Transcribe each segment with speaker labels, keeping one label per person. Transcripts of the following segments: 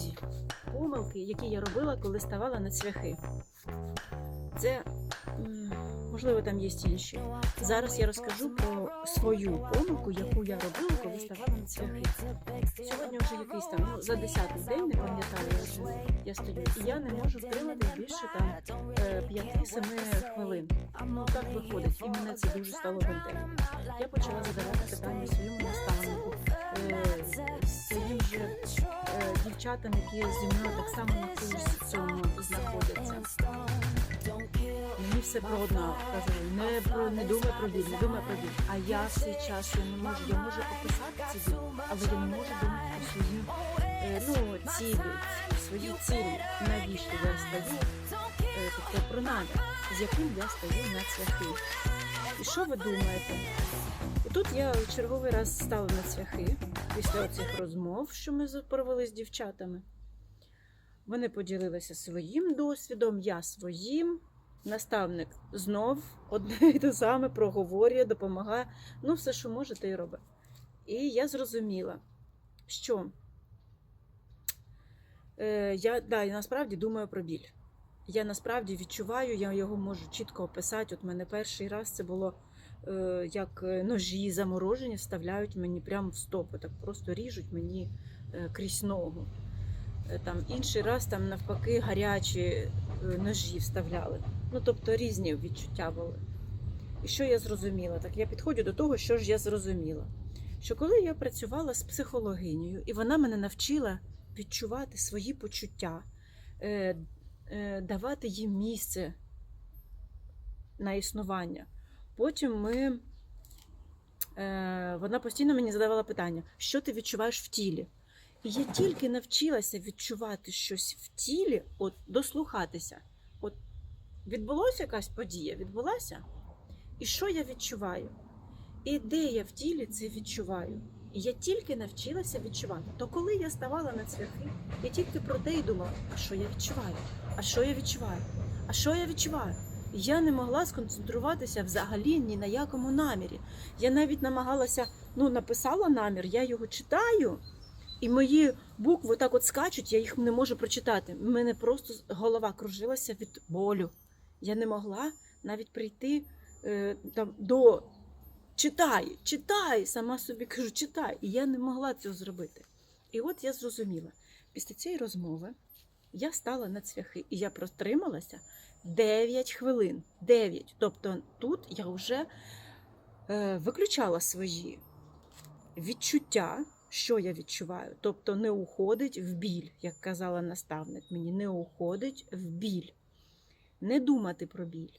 Speaker 1: Друзі, помилки, які я робила, коли ставала на цвяхи. Це, можливо, там є інші. Зараз я розкажу про свою помилку, яку я робила, коли ставала на цвяхи. Сьогодні вже якийсь там, ну, за 10-й день, не пам'ятаю, я стою, і я не можу втримати більше там 5-7 хвилин. Ну так виходить, і мене це дуже стало бентежити. Я почала задавати питання своєму дівчатам, які зі мною так само на цьому знаходяться. Мені все про одно казали, не про не думай про біль, не думай про біль. А я в цей час я не можу, я можу описати ці біль, але я не можу думати про свої е, ну, цілі, свої цілі, навіщо я стою, е, тобто про намір, з яким я стою на цвяхи. І що ви думаєте? Тут я черговий раз стала на цвяхи після оцих розмов, що ми провели з дівчатами. Вони поділилися своїм досвідом, я своїм. Наставник знов одне і те саме проговорює, допомагає. Ну, все, що може, те й робить. І я зрозуміла, що е, я, да, я насправді думаю про біль. Я насправді відчуваю, я його можу чітко описати. От мене перший раз це було як е, ножі заморожені, вставляють мені прямо в стопу, так просто ріжуть мені е, крізь ногу. Е, Там інший раз там навпаки гарячі е, ножі вставляли. Ну тобто різні відчуття були. І що я зрозуміла? Так я підходжу до того, що ж я зрозуміла. Що коли я працювала з психологинею, і вона мене навчила відчувати свої почуття, е, е, давати їм місце на існування. Потім ми, е, вона постійно мені задавала питання, що ти відчуваєш в тілі? І я тільки навчилася відчувати щось в тілі, от дослухатися. От відбулася якась подія, відбулася? І що я відчуваю? І де я в тілі це відчуваю? І я тільки навчилася відчувати. То коли я ставала на цвяхи, я тільки про те й думала, а що я відчуваю? А що я відчуваю? А що я відчуваю? Я не могла сконцентруватися взагалі ні на якому намірі. Я навіть намагалася, ну, написала намір, я його читаю, і мої букви так от скачуть, я їх не можу прочитати. У мене просто голова кружилася від болю. Я не могла навіть прийти е, там, до читай, читай, сама собі кажу, читай. І я не могла цього зробити. І от я зрозуміла, після цієї розмови я стала на цвяхи, і я протрималася 9 хвилин. 9. Тобто тут я вже е, виключала свої відчуття, що я відчуваю. Тобто не уходить в біль, як казала наставник мені, не уходить в біль. Не думати про біль.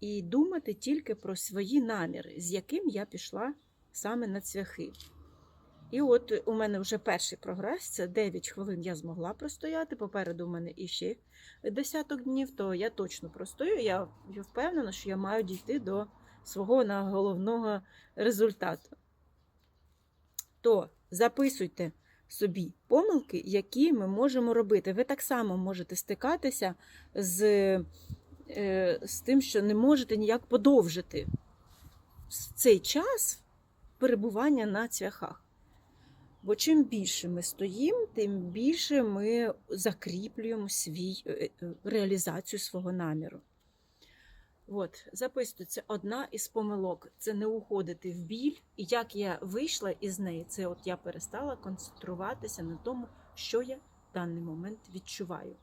Speaker 1: І думати тільки про свої наміри, з яким я пішла саме на цвяхи. І от у мене вже перший прогрес, це 9 хвилин я змогла простояти. Попереду у мене іще десяток днів, то я точно простою. Я впевнена, що я маю дійти до свого головного результату. То записуйте собі помилки, які ми можемо робити. Ви так само можете стикатися з, е, з тим, що не можете ніяк подовжити цей час перебування на цвяхах. Бо чим більше ми стоїмо, тим більше ми закріплюємо свій, е, е, реалізацію свого наміру. От, записуйте, це одна із помилок. Це не уходити в біль. І як я вийшла із неї, це от я перестала концентруватися на тому, що я в даний момент відчуваю.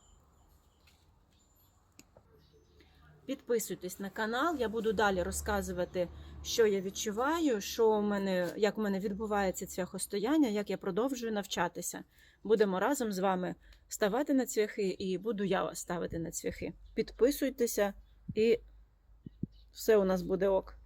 Speaker 1: Підписуйтесь на канал, я буду далі розказувати, що я відчуваю, що у мене, як у мене відбувається цвяхостояння, як я продовжую навчатися. Будемо разом з вами ставати на цвяхи, і буду я вас ставити на цвяхи. Підписуйтеся, і все у нас буде ок.